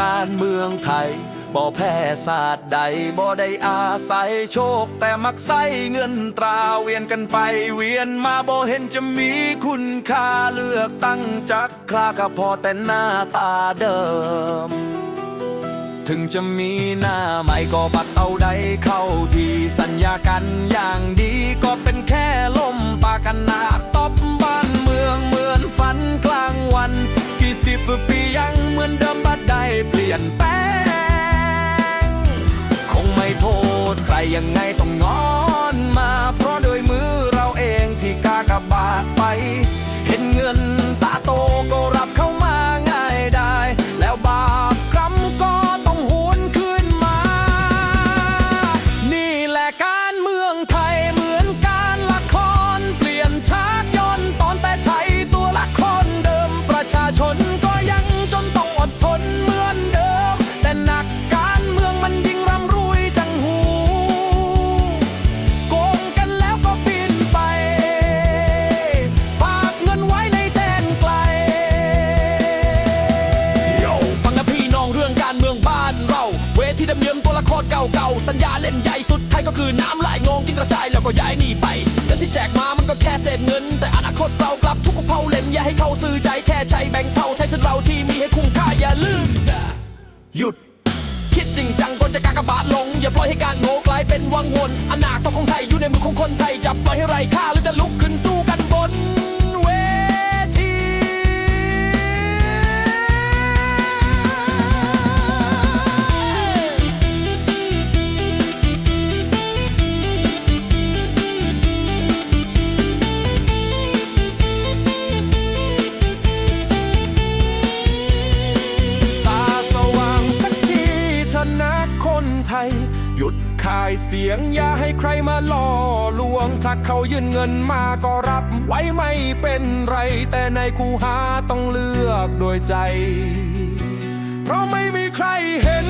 การเมืองไทยบ่แพ้ศาสตร์ใดบ่ได้อาศัยโชค แต่มักใส่เงินตราเวียนกันไปเวียนมาบ่เห็นจะมีคุณค่าเลือกตั้งจักคราก็พอแต่หน้าตาเดิม ถึงจะมีหน้าใหม่ก็บัดเอาใดเข้าที่สัญญากันอย่างดีก็เป็นแค่ลมปากกันนาตบบ้านเมืองเหมือนฝันกลางวัน ลี่ยนแปลง คงไม่โทษใครยังไงต้องงอนมาเพราะ ดำเนินตัวละครเก่าๆ สัญญาเล่นใหญ่สุดท้ายก็คือน้ำไหลงงกินกระจายแล้วก็ย้ายหนีไปเงินที่แจกมามันก็แค่เศษเงิน แต่อนาคตเรากลับทุกกระเพาเล่นอย่าให้เขาซื้อใจแค่ใช้แบ่งเท่าใช้สิทธิ์เราที่มีให้คุ้มค่าอย่าลืมหยุด คิดจริงจังก่อนจะกากบาทลง อย่าปล่อยให้การโง่กลายเป็นวังวนอนาคตของไทยอยู่ในมือของคนไทยจะปล่อยให้ไร้ค่าหรือจะลุกขึ้นสู้ หยุดขายเสียงอย่าให้ใครมาล่อลวง ถ้าเขายื่นเงินมาก็รับไว้ไม่เป็นไร แต่ในคูหาต้องเลือกโดยใจ เพราะไม่มีใครเห็น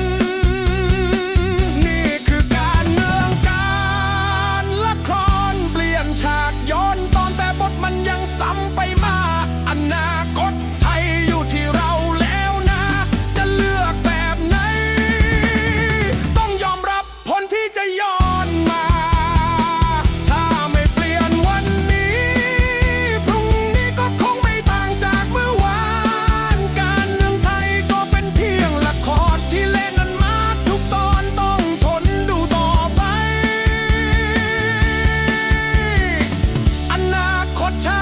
your time.